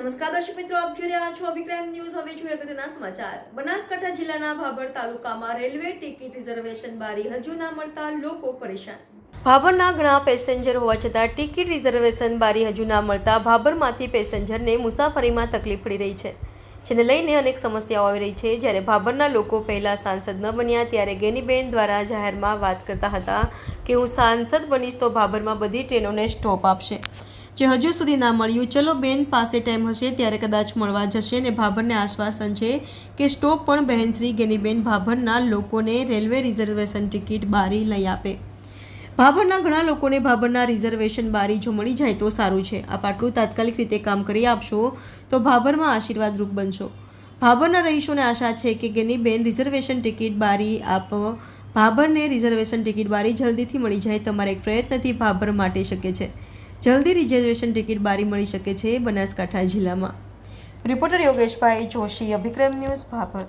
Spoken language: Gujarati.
નમસ્કાર દર્શક મિત્રો, આપ જોઈ રહ્યા છો અભિક્રાઇમ ન્યૂઝ. હવે જોઈએ અગત્યના સમાચાર. બનાસકાંઠા જિલ્લાના ભાભર તાલુકામાં રેલવે ટિકિટ રિઝર્વેશન બારી હજુ ના મળતા લોકો પરેશાન. ભાભરના ઘણા પેસેન્જર હોવા છતાં ટિકિટ રિઝર્વેશન બારી હજુ ના મળતા ભાભરમાંથી પેસેન્જરને મુસાફરીમાં તકલીફ પડી રહી છે, જેને લઈને અનેક સમસ્યાઓ આવી રહી છે. જ્યારે ભાભરના લોકો પહેલાં સાંસદ ન બન્યા, ત્યારે ગેનીબેન દ્વારા જાહેરમાં વાત કરતા હતા કે હું સાંસદ બનીશ તો ભાભરમાં બધી ટ્રેનોને સ્ટોપ આપશે. જે હજુ સુધી ના મળ્યું. ચલો બેન, પાસે ટાઈમ હશે ત્યારે કદાચ મળવા જશે ને ભાભરને આશ્વાસન છે કે સ્ટોપ પણ બહેનશ્રી ગેનીબેન ભાભરના લોકોને રેલવે રિઝર્વેશન ટિકિટ બારી લઈ આપે. ભાભરના ઘણા લોકોને ભાભરના રિઝર્વેશન બારી જો મળી જાય તો સારું છે. આપ આટલું તાત્કાલિક રીતે કામ કરી આપશો તો ભાભરમાં આશીર્વાદરૂપ બનશો. ભાભરના રહીશોને આશા છે કે ગેનીબેન રિઝર્વેશન ટિકિટ બારી આપ ભાભરને રિઝર્વેશન ટિકિટ બારી જલ્દીથી મળી જાય તમારા એક પ્રયત્નથી ભાભર માટે શકે છે. જલ્દી રિઝર્વેશન ટિકિટ બારી મળી શકે છે બનાસકાંઠા જિલ્લામાં. Reporter Yogeshbhai Joshi, Abhikram news, Bhabhar.